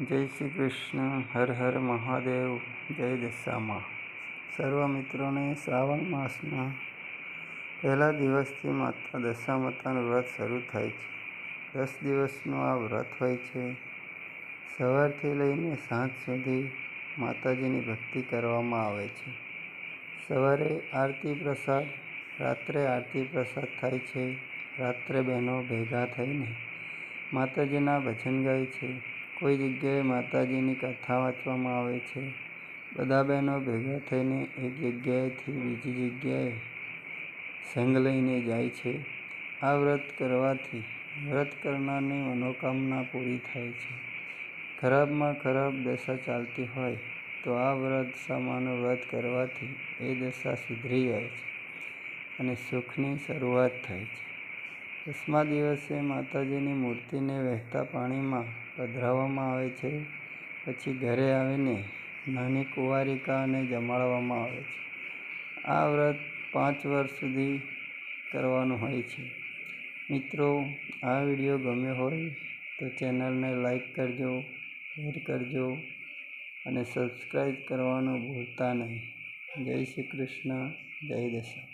જય શ્રી કૃષ્ણ, હર હર મહાદેવ, જય દશામાં. સર્વ મિત્રોને શ્રાવણ માસના પહેલા દિવસથી માતા દશામાતાનું વ્રત શરૂ થાય છે. દસ દિવસનું આ વ્રત હોય છે. સવારથી લઈને સાંજ સુધી માતાજીની ભક્તિ કરવામાં આવે છે. સવારે આરતી પ્રસાદ, રાત્રે આરતી પ્રસાદ થાય છે. રાત્રે બહેનો ભેગા થઈને માતાજીના ભજન ગાય છે. કોઈ જગ્યાએ માતાજીની કથા વાંચવામાં આવે છે. બધા બહેનો ભેગા થઈને એક જગ્યાએથી બીજી જગ્યાએ સંઘ લઈને જાય છે. આ વ્રત કરવાથી વ્રત કરનારની મનોકામના પૂરી થાય છે. ખરાબમાં ખરાબ દશા ચાલતી હોય તો આ વ્રત સામાનું વ્રત કરવાથી એ દશા સુધરી જાય છે અને સુખની શરૂઆત થાય છે. દસમા દિવસે માતાજીની મૂર્તિને વહેતા પાણીમાં પધરાવવામાં આવે છે. પછી ઘરે આવીને નાની કુંવારિકાને જમાડવામાં આવે છે. આ વ્રત પાંચ વર્ષ સુધી કરવાનું હોય છે. મિત્રો, આ વીડિયો ગમ્યો હોય તો ચેનલને લાઈક કરજો, શેર કરજો અને સબસ્ક્રાઈબ કરવાનું ભૂલતા નહીં. જય શ્રી કૃષ્ણ, જય દશા.